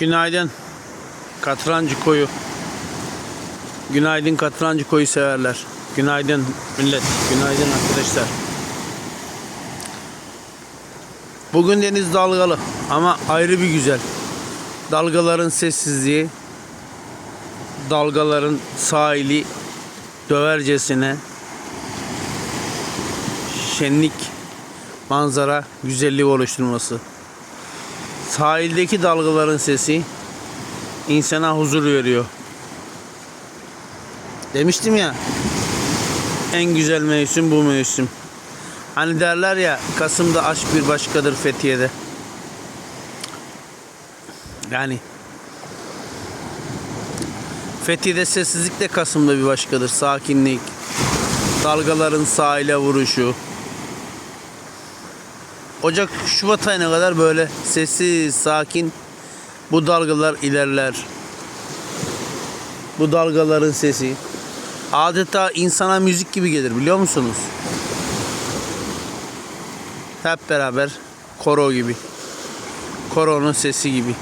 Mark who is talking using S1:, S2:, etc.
S1: Günaydın. Katrancı koyu. Günaydın katrancı koyu severler. Günaydın millet. Günaydın arkadaşlar. Bugün deniz dalgalı ama ayrı bir güzel. Dalgaların sessizliği, dalgaların sahili dövercesine şenlik manzara güzelliği oluşturması. Sahildeki dalgaların sesi insana huzur veriyor. Demiştim ya en güzel mevsim bu mevsim. Hani derler ya Kasım'da aşk bir başkadır Fethiye'de. Yani Fethiye'de sessizlik de Kasım'da bir başkadır. Sakinlik, dalgaların sahile vuruşu. Ocak, Şubat ayına kadar böyle sessiz, sakin bu dalgalar ilerler. Bu dalgaların sesi adeta insana müzik gibi gelir biliyor musunuz? Hep beraber koro gibi. Koronun sesi gibi.